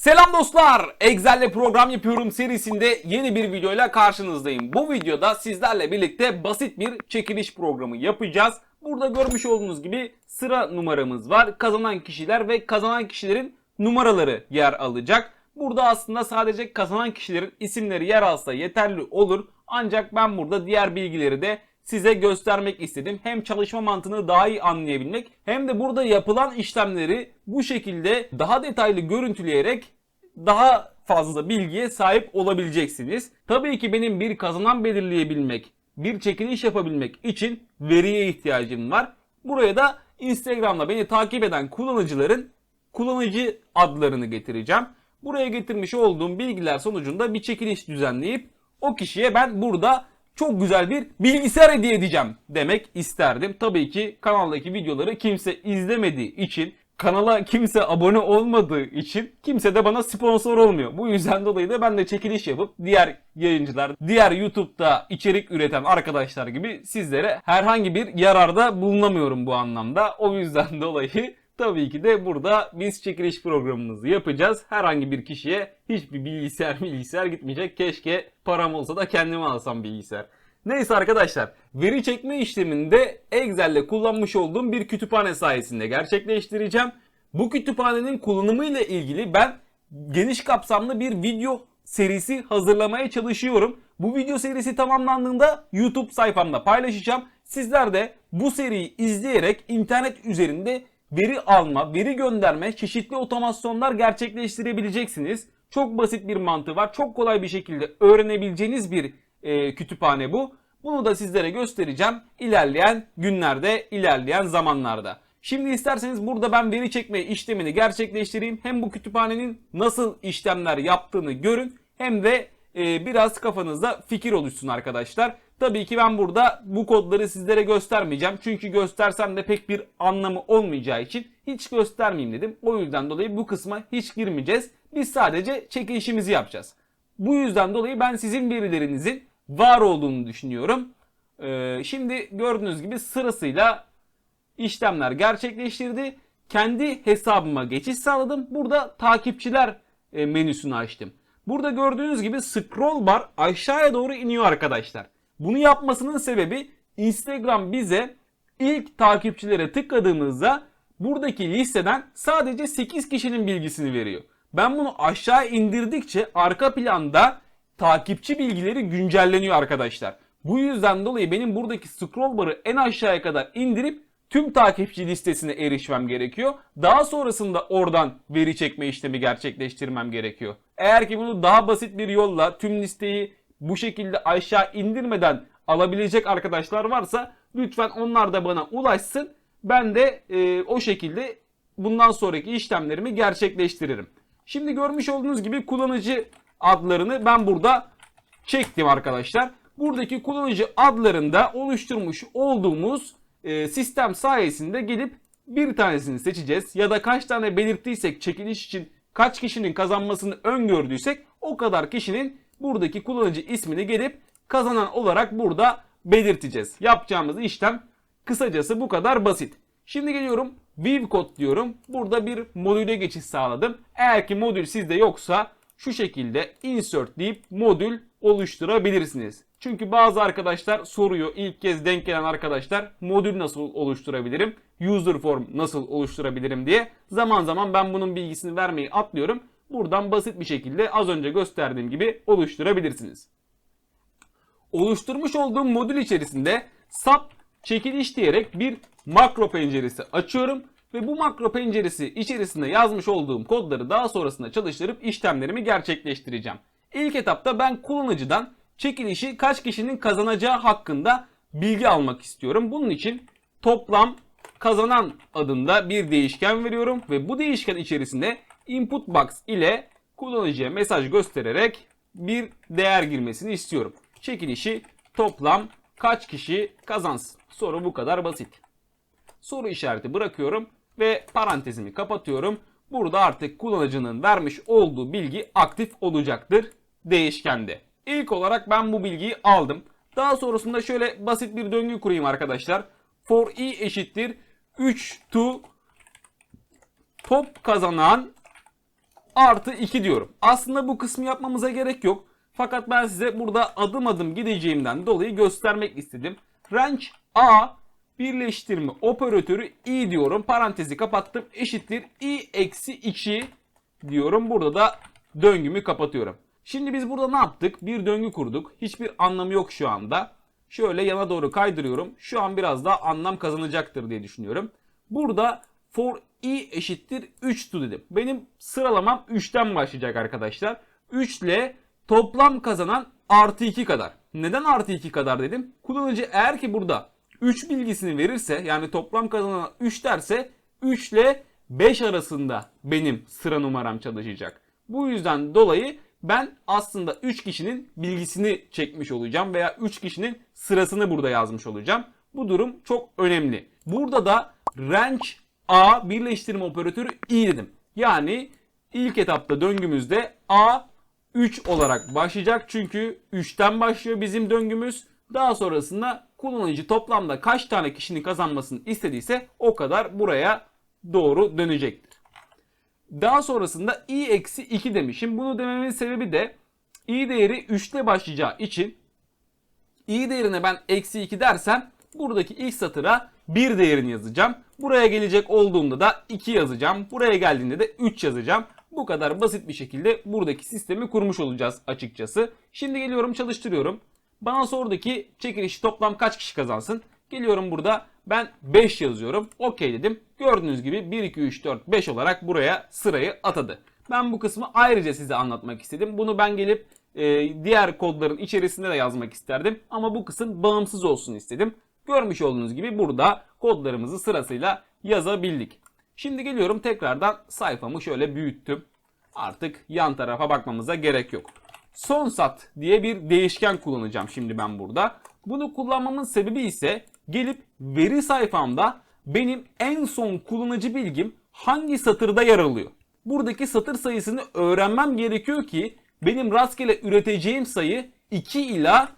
Selam dostlar. Excel'le program yapıyorum serisinde yeni bir videoyla karşınızdayım. Bu videoda sizlerle birlikte basit bir çekiliş programı yapacağız. Burada görmüş olduğunuz gibi sıra numaramız var. Kazanan kişiler ve kazanan kişilerin numaraları yer alacak. Burada aslında sadece kazanan kişilerin isimleri yer alsa yeterli olur. Ancak ben burada diğer bilgileri de size göstermek istedim. Hem çalışma mantığını daha iyi anlayabilmek hem de burada yapılan işlemleri bu şekilde daha detaylı görüntüleyerek daha fazla bilgiye sahip olabileceksiniz. Tabii ki benim bir kazanan belirleyebilmek, bir çekiliş yapabilmek için veriye ihtiyacım var. Buraya da Instagram'da beni takip eden kullanıcıların kullanıcı adlarını getireceğim. Buraya getirmiş olduğum bilgiler sonucunda bir çekiliş düzenleyip o kişiye ben burada çok güzel bir bilgisayar hediye edeceğim demek isterdim. Tabii ki kanaldaki videoları kimse izlemediği için kanala kimse abone olmadığı için kimse de bana sponsor olmuyor. Bu yüzden dolayı da ben de çekiliş yapıp diğer yayıncılar, diğer YouTube'da içerik üreten arkadaşlar gibi sizlere herhangi bir yararda bulunamıyorum bu anlamda. O yüzden dolayı tabii ki de burada biz çekiliş programımızı yapacağız. Herhangi bir kişiye hiçbir bilgisayar bilgisayar gitmeyecek. Keşke param olsa da kendime alsam bilgisayar. Neyse arkadaşlar veri çekme işleminde Excel'le kullanmış olduğum bir kütüphane sayesinde gerçekleştireceğim. Bu kütüphanenin kullanımıyla ilgili ben geniş kapsamlı bir video serisi hazırlamaya çalışıyorum. Bu video serisi tamamlandığında YouTube sayfamda paylaşacağım. Sizler de bu seriyi izleyerek internet üzerinde veri alma, veri gönderme, çeşitli otomasyonlar gerçekleştirebileceksiniz. Çok basit bir mantığı var. Çok kolay bir şekilde öğrenebileceğiniz bir e, kütüphane bu. Bunu da sizlere göstereceğim ilerleyen günlerde, ilerleyen zamanlarda. Şimdi isterseniz burada ben veri çekme işlemini gerçekleştireyim. Hem bu kütüphanenin nasıl işlemler yaptığını görün hem de e, biraz kafanızda fikir oluşsun arkadaşlar. Tabii ki ben burada bu kodları sizlere göstermeyeceğim. Çünkü göstersem de pek bir anlamı olmayacağı için hiç göstermeyeyim dedim. O yüzden dolayı bu kısma hiç girmeyeceğiz. Biz sadece çekilişimizi yapacağız. Bu yüzden dolayı ben sizin verilerinizin var olduğunu düşünüyorum. Ee, şimdi gördüğünüz gibi sırasıyla işlemler gerçekleştirdi. Kendi hesabıma geçiş sağladım. Burada takipçiler e, menüsünü açtım. Burada gördüğünüz gibi scroll bar aşağıya doğru iniyor arkadaşlar. Bunu yapmasının sebebi Instagram bize ilk takipçilere tıkladığımızda buradaki listeden sadece 8 kişinin bilgisini veriyor. Ben bunu aşağı indirdikçe arka planda takipçi bilgileri güncelleniyor arkadaşlar. Bu yüzden dolayı benim buradaki scroll barı en aşağıya kadar indirip tüm takipçi listesine erişmem gerekiyor. Daha sonrasında oradan veri çekme işlemi gerçekleştirmem gerekiyor. Eğer ki bunu daha basit bir yolla tüm listeyi bu şekilde aşağı indirmeden alabilecek arkadaşlar varsa lütfen onlar da bana ulaşsın. Ben de e, o şekilde bundan sonraki işlemlerimi gerçekleştiririm. Şimdi görmüş olduğunuz gibi kullanıcı adlarını ben burada çektim arkadaşlar. Buradaki kullanıcı adlarında oluşturmuş olduğumuz e, sistem sayesinde gelip bir tanesini seçeceğiz. Ya da kaç tane belirttiysek çekiliş için kaç kişinin kazanmasını öngördüysek o kadar kişinin buradaki kullanıcı ismini gelip kazanan olarak burada belirteceğiz. Yapacağımız işlem kısacası bu kadar basit. Şimdi geliyorum View Code diyorum. Burada bir modüle geçiş sağladım. Eğer ki modül sizde yoksa şu şekilde insert deyip modül oluşturabilirsiniz. Çünkü bazı arkadaşlar soruyor ilk kez denk gelen arkadaşlar modül nasıl oluşturabilirim? User form nasıl oluşturabilirim diye. Zaman zaman ben bunun bilgisini vermeyi atlıyorum. Buradan basit bir şekilde az önce gösterdiğim gibi oluşturabilirsiniz. Oluşturmuş olduğum modül içerisinde sap çekiliş diyerek bir makro penceresi açıyorum ve bu makro penceresi içerisinde yazmış olduğum kodları daha sonrasında çalıştırıp işlemlerimi gerçekleştireceğim. İlk etapta ben kullanıcıdan çekilişi kaç kişinin kazanacağı hakkında bilgi almak istiyorum. Bunun için toplam kazanan adında bir değişken veriyorum ve bu değişken içerisinde input box ile kullanıcıya mesaj göstererek bir değer girmesini istiyorum. Çekilişi toplam kaç kişi kazansın? Soru bu kadar basit. Soru işareti bırakıyorum ve parantezimi kapatıyorum. Burada artık kullanıcının vermiş olduğu bilgi aktif olacaktır değişkende. İlk olarak ben bu bilgiyi aldım. Daha sonrasında şöyle basit bir döngü kurayım arkadaşlar. For i eşittir 3 to top kazanan artı 2 diyorum. Aslında bu kısmı yapmamıza gerek yok. Fakat ben size burada adım adım gideceğimden dolayı göstermek istedim. Range A birleştirme operatörü i diyorum. Parantezi kapattım. Eşittir i eksi 2 diyorum. Burada da döngümü kapatıyorum. Şimdi biz burada ne yaptık? Bir döngü kurduk. Hiçbir anlamı yok şu anda. Şöyle yana doğru kaydırıyorum. Şu an biraz daha anlam kazanacaktır diye düşünüyorum. Burada for i eşittir 3 to dedim. Benim sıralamam 3'ten başlayacak arkadaşlar. 3 ile toplam kazanan artı 2 kadar. Neden artı 2 kadar dedim? Kullanıcı eğer ki burada 3 bilgisini verirse yani toplam kazanan 3 derse 3 ile 5 arasında benim sıra numaram çalışacak. Bu yüzden dolayı ben aslında 3 kişinin bilgisini çekmiş olacağım veya 3 kişinin sırasını burada yazmış olacağım. Bu durum çok önemli. Burada da range A birleştirme operatörü i dedim. Yani ilk etapta döngümüzde A 3 olarak başlayacak. Çünkü 3'ten başlıyor bizim döngümüz. Daha sonrasında kullanıcı toplamda kaç tane kişinin kazanmasını istediyse o kadar buraya doğru dönecektir. Daha sonrasında i eksi 2 demişim. Bunu dememin sebebi de i değeri 3 ile başlayacağı için i değerine ben eksi 2 dersem buradaki ilk satıra 1 değerini yazacağım. Buraya gelecek olduğunda da 2 yazacağım. Buraya geldiğinde de 3 yazacağım. Bu kadar basit bir şekilde buradaki sistemi kurmuş olacağız açıkçası. Şimdi geliyorum çalıştırıyorum. Bana sordaki çekilişi toplam kaç kişi kazansın? Geliyorum burada ben 5 yazıyorum. Okey dedim. Gördüğünüz gibi 1, 2, 3, 4, 5 olarak buraya sırayı atadı. Ben bu kısmı ayrıca size anlatmak istedim. Bunu ben gelip e, diğer kodların içerisinde de yazmak isterdim. Ama bu kısım bağımsız olsun istedim. Görmüş olduğunuz gibi burada kodlarımızı sırasıyla yazabildik. Şimdi geliyorum tekrardan sayfamı şöyle büyüttüm. Artık yan tarafa bakmamıza gerek yok. Son sat diye bir değişken kullanacağım şimdi ben burada. Bunu kullanmamın sebebi ise gelip veri sayfamda benim en son kullanıcı bilgim hangi satırda yer alıyor. Buradaki satır sayısını öğrenmem gerekiyor ki benim rastgele üreteceğim sayı 2 ila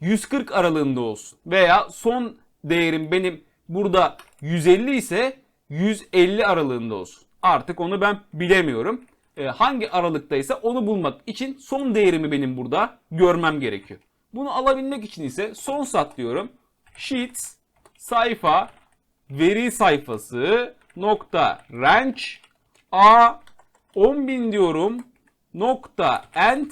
140 aralığında olsun. Veya son değerim benim burada 150 ise 150 aralığında olsun. Artık onu ben bilemiyorum. E, hangi aralıktaysa onu bulmak için son değerimi benim burada görmem gerekiyor. Bunu alabilmek için ise son sat diyorum. Sheets sayfa veri sayfası nokta range a 10.000 diyorum nokta end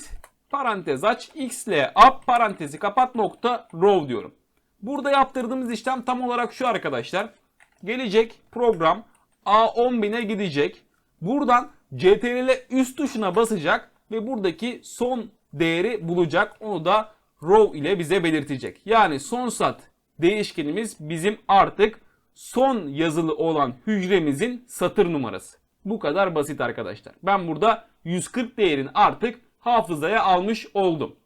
parantez aç x ile up parantezi kapat nokta row diyorum. Burada yaptırdığımız işlem tam olarak şu arkadaşlar. Gelecek program A10.000'e gidecek. Buradan CTRL üst tuşuna basacak ve buradaki son değeri bulacak. Onu da row ile bize belirtecek. Yani son sat değişkenimiz bizim artık son yazılı olan hücremizin satır numarası. Bu kadar basit arkadaşlar. Ben burada 140 değerini artık hafızaya almış oldum.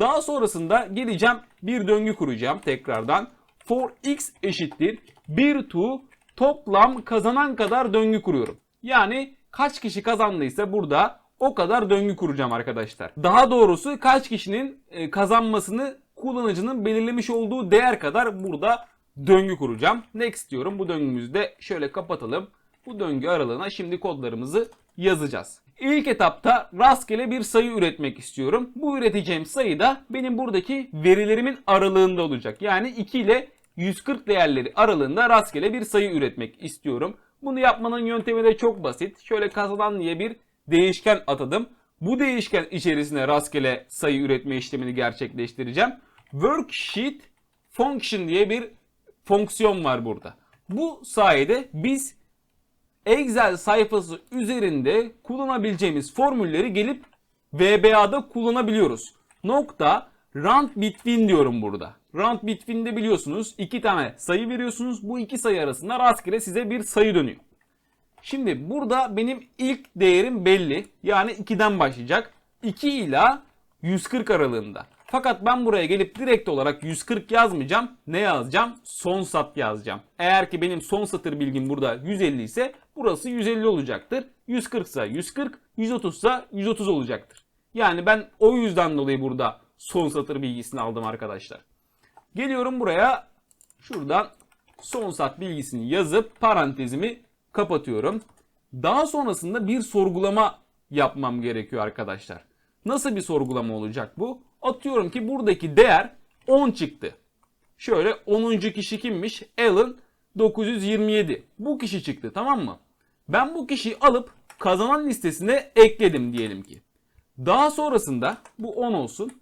Daha sonrasında geleceğim bir döngü kuracağım tekrardan. For x eşittir 1 to toplam kazanan kadar döngü kuruyorum. Yani kaç kişi kazandıysa burada o kadar döngü kuracağım arkadaşlar. Daha doğrusu kaç kişinin e, kazanmasını kullanıcının belirlemiş olduğu değer kadar burada döngü kuracağım. Next diyorum. Bu döngümüzü de şöyle kapatalım. Bu döngü aralığına şimdi kodlarımızı yazacağız. İlk etapta rastgele bir sayı üretmek istiyorum. Bu üreteceğim sayı da benim buradaki verilerimin aralığında olacak. Yani 2 ile 140 değerleri aralığında rastgele bir sayı üretmek istiyorum. Bunu yapmanın yöntemi de çok basit. Şöyle kazanan diye bir değişken atadım. Bu değişken içerisine rastgele sayı üretme işlemini gerçekleştireceğim. Worksheet function diye bir fonksiyon var burada. Bu sayede biz Excel sayfası üzerinde kullanabileceğimiz formülleri gelip VBA'da kullanabiliyoruz. Nokta round between diyorum burada. Round between'de biliyorsunuz iki tane sayı veriyorsunuz. Bu iki sayı arasında rastgele size bir sayı dönüyor. Şimdi burada benim ilk değerim belli. Yani 2'den başlayacak. 2 ila 140 aralığında. Fakat ben buraya gelip direkt olarak 140 yazmayacağım. Ne yazacağım? Son sat yazacağım. Eğer ki benim son satır bilgim burada 150 ise burası 150 olacaktır. 140 ise 140, 130 ise 130 olacaktır. Yani ben o yüzden dolayı burada son satır bilgisini aldım arkadaşlar. Geliyorum buraya. Şuradan son sat bilgisini yazıp parantezimi kapatıyorum. Daha sonrasında bir sorgulama yapmam gerekiyor arkadaşlar. Nasıl bir sorgulama olacak bu? Atıyorum ki buradaki değer 10 çıktı. Şöyle 10. kişi kimmiş? Alan 927. Bu kişi çıktı tamam mı? Ben bu kişiyi alıp kazanan listesine ekledim diyelim ki. Daha sonrasında bu 10 olsun.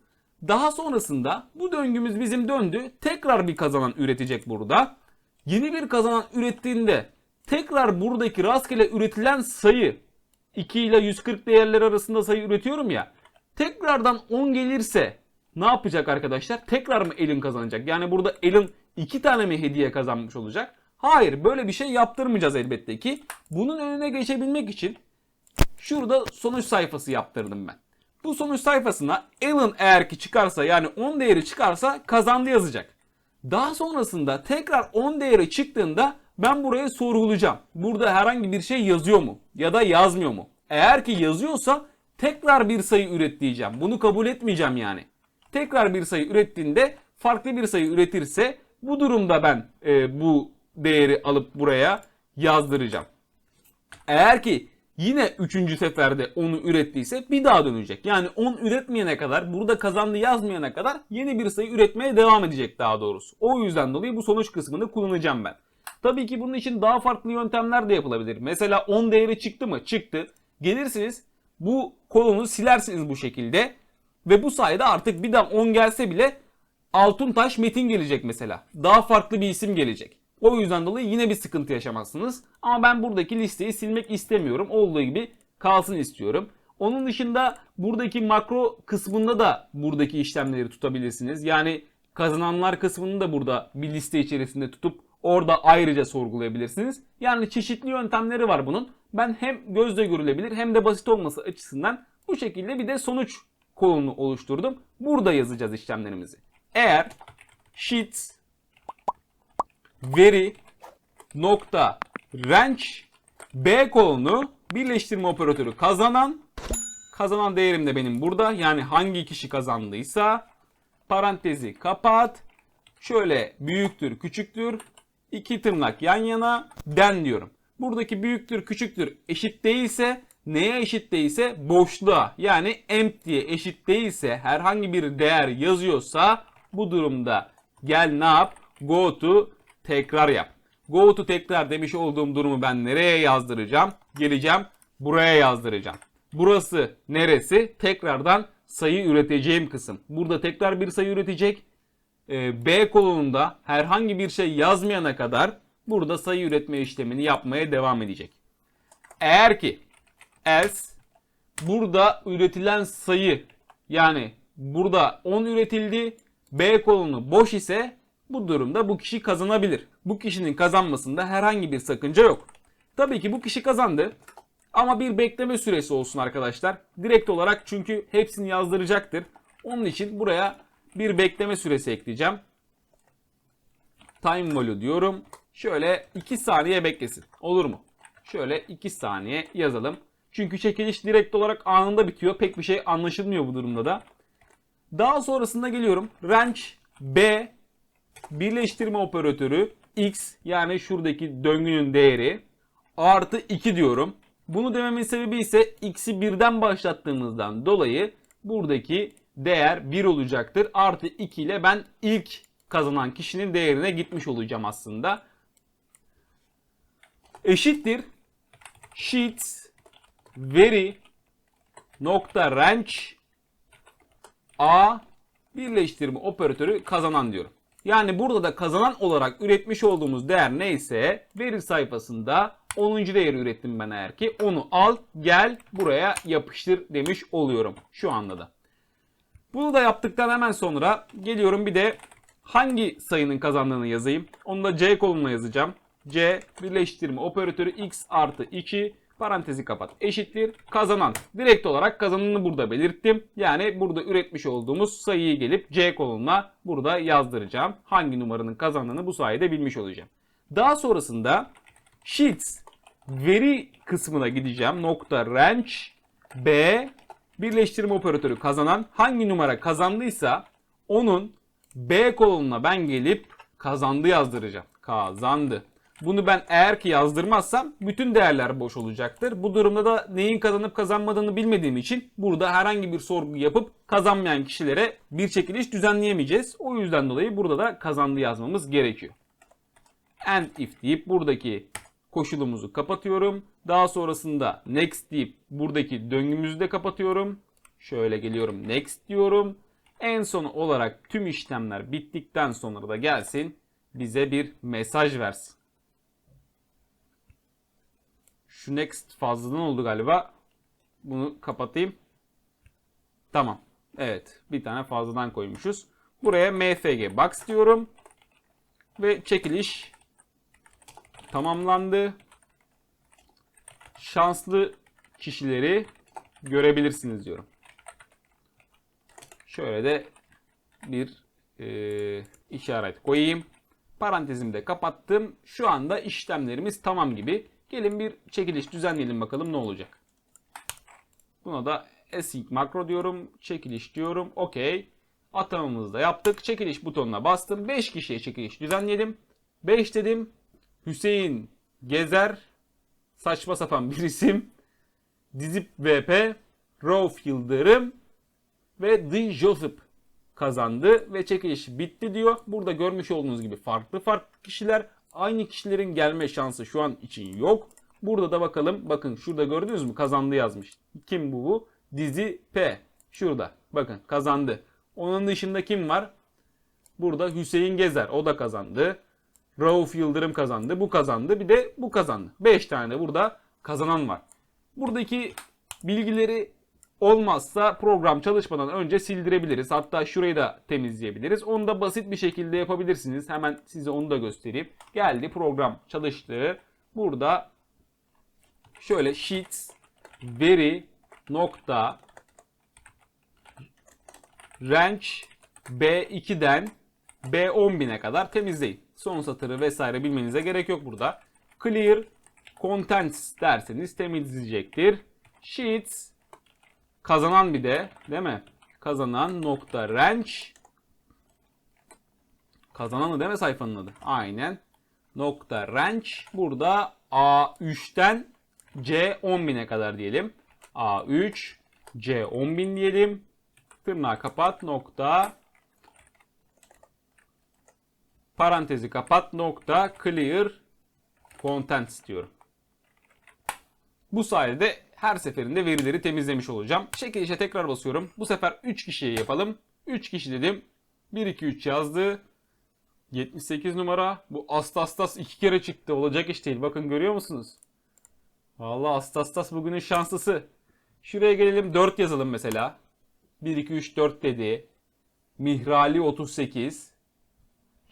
Daha sonrasında bu döngümüz bizim döndü. Tekrar bir kazanan üretecek burada. Yeni bir kazanan ürettiğinde tekrar buradaki rastgele üretilen sayı 2 ile 140 değerler arasında sayı üretiyorum ya. Tekrardan 10 gelirse ne yapacak arkadaşlar? Tekrar mı Elin kazanacak? Yani burada Elin 2 tane mi hediye kazanmış olacak? Hayır böyle bir şey yaptırmayacağız elbette ki. Bunun önüne geçebilmek için şurada sonuç sayfası yaptırdım ben. Bu sonuç sayfasına Alan eğer ki çıkarsa yani 10 değeri çıkarsa kazandı yazacak. Daha sonrasında tekrar 10 değeri çıktığında ben buraya sorgulayacağım. Burada herhangi bir şey yazıyor mu? Ya da yazmıyor mu? Eğer ki yazıyorsa tekrar bir sayı üret diyeceğim. Bunu kabul etmeyeceğim yani. Tekrar bir sayı ürettiğinde farklı bir sayı üretirse bu durumda ben e, bu değeri alıp buraya yazdıracağım. Eğer ki yine 3. seferde onu ürettiyse bir daha dönecek. Yani 10 üretmeyene kadar burada kazandı yazmayana kadar yeni bir sayı üretmeye devam edecek daha doğrusu. O yüzden dolayı bu sonuç kısmını kullanacağım ben. Tabii ki bunun için daha farklı yöntemler de yapılabilir. Mesela 10 değeri çıktı mı? Çıktı. Gelirsiniz bu kolonu silersiniz bu şekilde. Ve bu sayede artık bir daha 10 gelse bile Altuntaş Metin gelecek mesela. Daha farklı bir isim gelecek. O yüzden dolayı yine bir sıkıntı yaşamazsınız. Ama ben buradaki listeyi silmek istemiyorum. Olduğu gibi kalsın istiyorum. Onun dışında buradaki makro kısmında da buradaki işlemleri tutabilirsiniz. Yani kazananlar kısmını da burada bir liste içerisinde tutup orada ayrıca sorgulayabilirsiniz. Yani çeşitli yöntemleri var bunun. Ben hem gözle görülebilir hem de basit olması açısından bu şekilde bir de sonuç kolonu oluşturdum. Burada yazacağız işlemlerimizi. Eğer sheets veri nokta range b kolonu birleştirme operatörü kazanan kazanan değerim de benim burada. Yani hangi kişi kazandıysa parantezi kapat. Şöyle büyüktür, küçüktür. İki tırnak yan yana den diyorum. Buradaki büyüktür, küçüktür eşit değilse neye eşit değilse boşluğa yani empty'ye eşit değilse herhangi bir değer yazıyorsa bu durumda gel ne yap? Go to tekrar yap. Go to tekrar demiş olduğum durumu ben nereye yazdıracağım? Geleceğim buraya yazdıracağım. Burası neresi? Tekrardan sayı üreteceğim kısım. Burada tekrar bir sayı üretecek. Ee, B kolonunda herhangi bir şey yazmayana kadar burada sayı üretme işlemini yapmaya devam edecek. Eğer ki else burada üretilen sayı yani burada 10 üretildi B kolonu boş ise bu durumda bu kişi kazanabilir. Bu kişinin kazanmasında herhangi bir sakınca yok. Tabii ki bu kişi kazandı. Ama bir bekleme süresi olsun arkadaşlar. Direkt olarak çünkü hepsini yazdıracaktır. Onun için buraya bir bekleme süresi ekleyeceğim. Time value diyorum. Şöyle 2 saniye beklesin. Olur mu? Şöyle 2 saniye yazalım. Çünkü çekiliş direkt olarak anında bitiyor. Pek bir şey anlaşılmıyor bu durumda da. Daha sonrasında geliyorum. Range B birleştirme operatörü X yani şuradaki döngünün değeri artı 2 diyorum. Bunu dememin sebebi ise x'i birden başlattığımızdan dolayı buradaki değer 1 olacaktır. Artı 2 ile ben ilk kazanan kişinin değerine gitmiş olacağım aslında. Eşittir sheets veri nokta range a birleştirme operatörü kazanan diyorum. Yani burada da kazanan olarak üretmiş olduğumuz değer neyse veri sayfasında 10. değeri ürettim ben eğer ki onu al gel buraya yapıştır demiş oluyorum şu anda da. Bunu da yaptıktan hemen sonra geliyorum bir de hangi sayının kazandığını yazayım. Onu da C kolumuna yazacağım. C birleştirme operatörü x artı 2 parantezi kapat eşittir kazanan. Direkt olarak kazananı burada belirttim. Yani burada üretmiş olduğumuz sayıyı gelip C kolonuna burada yazdıracağım. Hangi numaranın kazandığını bu sayede bilmiş olacağım. Daha sonrasında sheets veri kısmına gideceğim. Nokta range B birleştirme operatörü kazanan hangi numara kazandıysa onun B kolonuna ben gelip kazandı yazdıracağım. Kazandı. Bunu ben eğer ki yazdırmazsam bütün değerler boş olacaktır. Bu durumda da neyin kazanıp kazanmadığını bilmediğim için burada herhangi bir sorgu yapıp kazanmayan kişilere bir çekiliş düzenleyemeyeceğiz. O yüzden dolayı burada da kazandı yazmamız gerekiyor. And if deyip buradaki koşulumuzu kapatıyorum. Daha sonrasında next deyip buradaki döngümüzü de kapatıyorum. Şöyle geliyorum next diyorum. En son olarak tüm işlemler bittikten sonra da gelsin bize bir mesaj versin. Şu next fazladan oldu galiba. Bunu kapatayım. Tamam. Evet. Bir tane fazladan koymuşuz. Buraya mfg box diyorum. Ve çekiliş tamamlandı. Şanslı kişileri görebilirsiniz diyorum. Şöyle de bir e, işaret koyayım. Parantezimi de kapattım. Şu anda işlemlerimiz tamam gibi. Gelin bir çekiliş düzenleyelim bakalım ne olacak. Buna da async makro diyorum. Çekiliş diyorum. Okey. Atamamızı da yaptık. Çekiliş butonuna bastım. 5 kişiye çekiliş düzenleyelim. 5 dedim. Hüseyin Gezer. Saçma sapan bir isim. Dizip VP. Rauf Yıldırım. Ve The Joseph kazandı ve çekiliş bitti diyor. Burada görmüş olduğunuz gibi farklı farklı kişiler aynı kişilerin gelme şansı şu an için yok. Burada da bakalım. Bakın şurada gördünüz mü? Kazandı yazmış. Kim bu bu? Dizi P. Şurada. Bakın kazandı. Onun dışında kim var? Burada Hüseyin Gezer. O da kazandı. Rauf Yıldırım kazandı. Bu kazandı. Bir de bu kazandı. 5 tane burada kazanan var. Buradaki bilgileri olmazsa program çalışmadan önce sildirebiliriz. Hatta şurayı da temizleyebiliriz. Onu da basit bir şekilde yapabilirsiniz. Hemen size onu da göstereyim. Geldi program çalıştı. Burada şöyle sheets veri nokta range B2'den B10.000'e kadar temizleyin. Son satırı vesaire bilmenize gerek yok burada. Clear contents derseniz temizleyecektir. Sheets kazanan bir de değil mi? Kazanan nokta range kazananı değil mi sayfanın adı? Aynen. Nokta range burada A3'ten C10.000'e kadar diyelim. A3 C10.000 diyelim. Tırnağı kapat nokta parantezi kapat nokta clear content diyorum. Bu sayede her seferinde verileri temizlemiş olacağım. Çekilişe tekrar basıyorum. Bu sefer 3 kişiye yapalım. 3 kişi dedim. 1 2 3 yazdı. 78 numara. Bu Astastas iki kere çıktı. Olacak iş değil. Bakın görüyor musunuz? Vallahi Astastas bugünün şanslısı. Şuraya gelelim 4 yazalım mesela. 1 2 3 4 dedi. Mihrali 38.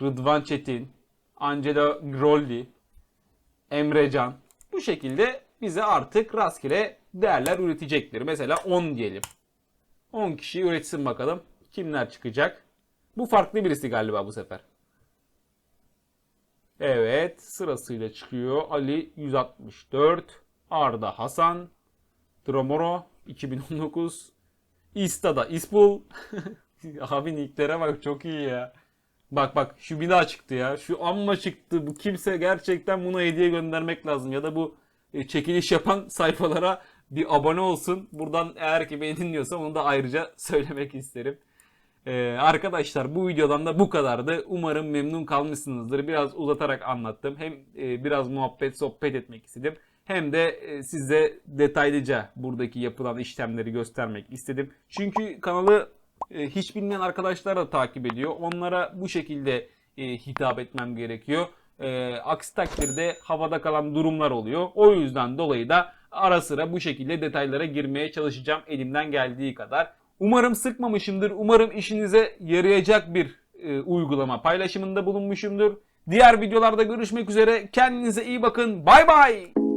Rıdvan Çetin. Angelo Grolli. Emrecan. Bu şekilde bize artık rastgele değerler üretecektir. Mesela 10 diyelim. 10 kişi üretsin bakalım. Kimler çıkacak? Bu farklı birisi galiba bu sefer. Evet sırasıyla çıkıyor. Ali 164. Arda Hasan. Dromoro 2019. İsta'da İspul. Abi nicklere bak çok iyi ya. Bak bak şu bir daha çıktı ya. Şu amma çıktı. Bu kimse gerçekten buna hediye göndermek lazım. Ya da bu e, çekiliş yapan sayfalara bir abone olsun. Buradan eğer ki beni dinliyorsa onu da ayrıca söylemek isterim. Ee, arkadaşlar bu videodan da bu kadardı. Umarım memnun kalmışsınızdır. Biraz uzatarak anlattım. Hem e, biraz muhabbet sohbet etmek istedim. Hem de e, size detaylıca buradaki yapılan işlemleri göstermek istedim. Çünkü kanalı e, hiç bilmeyen arkadaşlar da takip ediyor. Onlara bu şekilde e, hitap etmem gerekiyor. E, aksi takdirde havada kalan durumlar oluyor. O yüzden dolayı da ara sıra bu şekilde detaylara girmeye çalışacağım elimden geldiği kadar. Umarım sıkmamışımdır. Umarım işinize yarayacak bir uygulama paylaşımında bulunmuşumdur. Diğer videolarda görüşmek üzere. Kendinize iyi bakın. Bay bay.